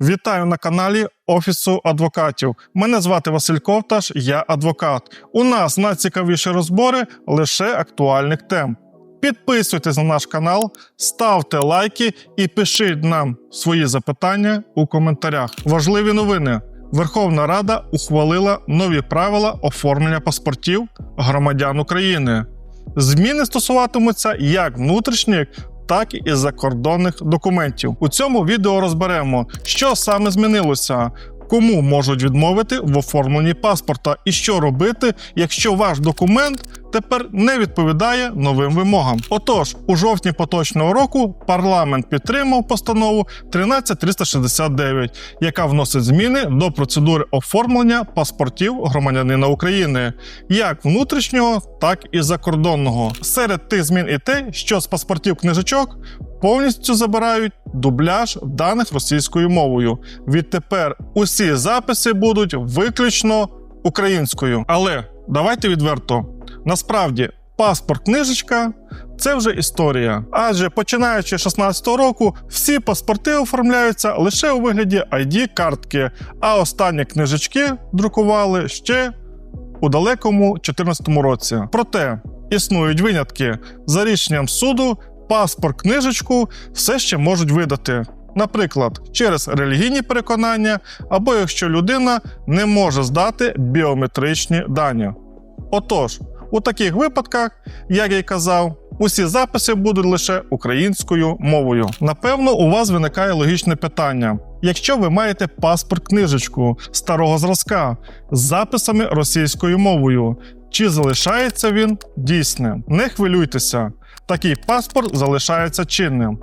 Вітаю на каналі Офісу адвокатів. Мене звати Василь Ковташ, я адвокат. У нас найцікавіші розбори лише актуальних тем. Підписуйтесь на наш канал, ставте лайки і пишіть нам свої запитання у коментарях. Важливі новини. Верховна Рада ухвалила нові правила оформлення паспортів громадян України. Зміни стосуватимуться як внутрішніх, так і закордонних документів. У цьому відео розберемо, що саме змінилося. Кому можуть відмовити в оформленні паспорта, і що робити, якщо ваш документ тепер не відповідає новим вимогам? Отож, у жовтні поточного року парламент підтримав постанову 13369, яка вносить зміни до процедури оформлення паспортів громадянина України, як внутрішнього, так і закордонного. Серед тих змін і те, що з паспортів книжечок повністю забирають дубляж даних російською мовою. Відтепер усі записи будуть виключно українською. Але давайте відверто. Насправді, паспорт книжечка це вже історія. Адже починаючи з 16-го року, всі паспорти оформляються лише у вигляді ID-картки, а останні книжечки друкували ще у далекому 2014 році. Проте існують винятки за рішенням суду. Паспорт книжечку все ще можуть видати, наприклад, через релігійні переконання, або якщо людина не може здати біометричні дані. Отож, у таких випадках, як я й казав, усі записи будуть лише українською мовою. Напевно, у вас виникає логічне питання. Якщо ви маєте паспорт книжечку старого зразка з записами російською мовою, чи залишається він дійсним? Не хвилюйтеся, такий паспорт залишається чинним.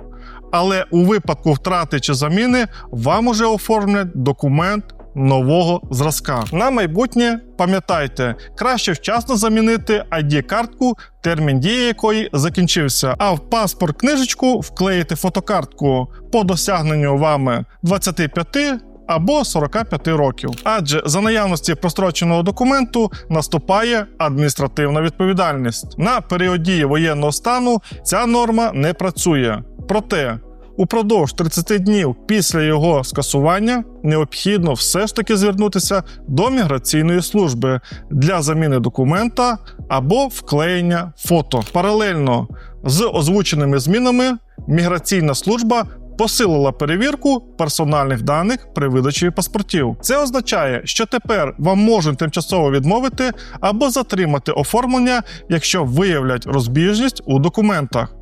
Але у випадку втрати чи заміни вам уже оформлять документ нового зразка. На майбутнє пам'ятайте, краще вчасно замінити ID-картку, термін дії якої закінчився, а в паспорт книжечку вклеїти фотокартку по досягненню вами 25 або 45 років. Адже за наявності простроченого документу наступає адміністративна відповідальність. На період дії воєнного стану ця норма не працює. Проте упродовж 30 днів після його скасування необхідно все ж таки звернутися до міграційної служби для заміни документа або вклеєння фото. Паралельно з озвученими змінами міграційна служба посилила перевірку персональних даних при видачі паспортів. Це означає, що тепер вам можуть тимчасово відмовити або затримати оформлення, якщо виявлять розбіжність у документах.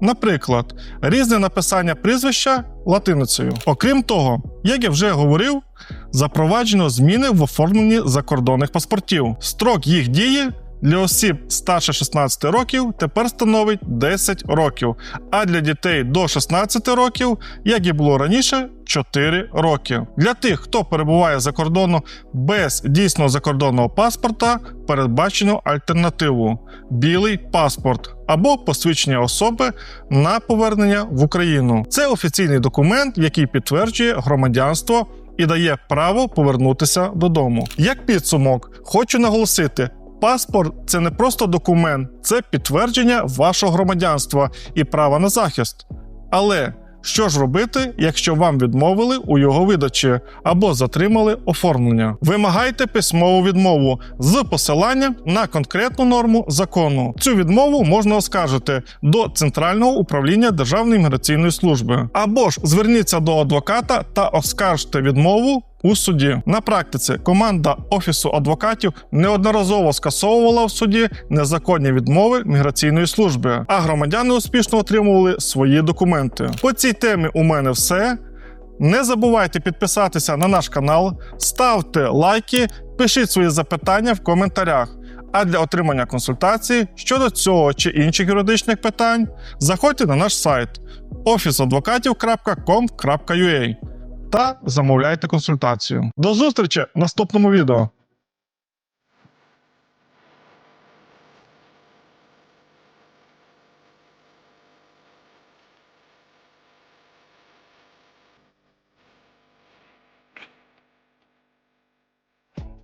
Наприклад, різне написання прізвища латиницею. Окрім того, як я вже говорив, запроваджено зміни в оформленні закордонних паспортів. Строк їх дії для осіб старше 16 років тепер становить 10 років, а для дітей до 16 років, як і було раніше, 4 роки. Для тих, хто перебуває за кордону без дійсного закордонного паспорта, передбачено альтернативу білий паспорт або посвідчення особи на повернення в Україну. Це офіційний документ, який підтверджує громадянство. І дає право повернутися додому. Як підсумок, хочу наголосити: Паспорт це не просто документ, це підтвердження вашого громадянства і права на захист. Але що ж робити, якщо вам відмовили у його видачі або затримали оформлення? Вимагайте письмову відмову з посиланням на конкретну норму закону. Цю відмову можна оскаржити до Центрального управління Державної міграційної служби. Або ж зверніться до адвоката та оскаржте відмову у суді. На практиці команда офісу адвокатів неодноразово скасовувала в суді незаконні відмови міграційної служби, а громадяни успішно отримували свої документи. По цій темі у мене все. Не забувайте підписатися на наш канал, ставте лайки, пишіть свої запитання в коментарях. А для отримання консультації щодо цього чи інших юридичних питань заходьте на наш сайт oficeadvokatів.com.ua та замовляйте консультацію. До зустрічі в наступному відео.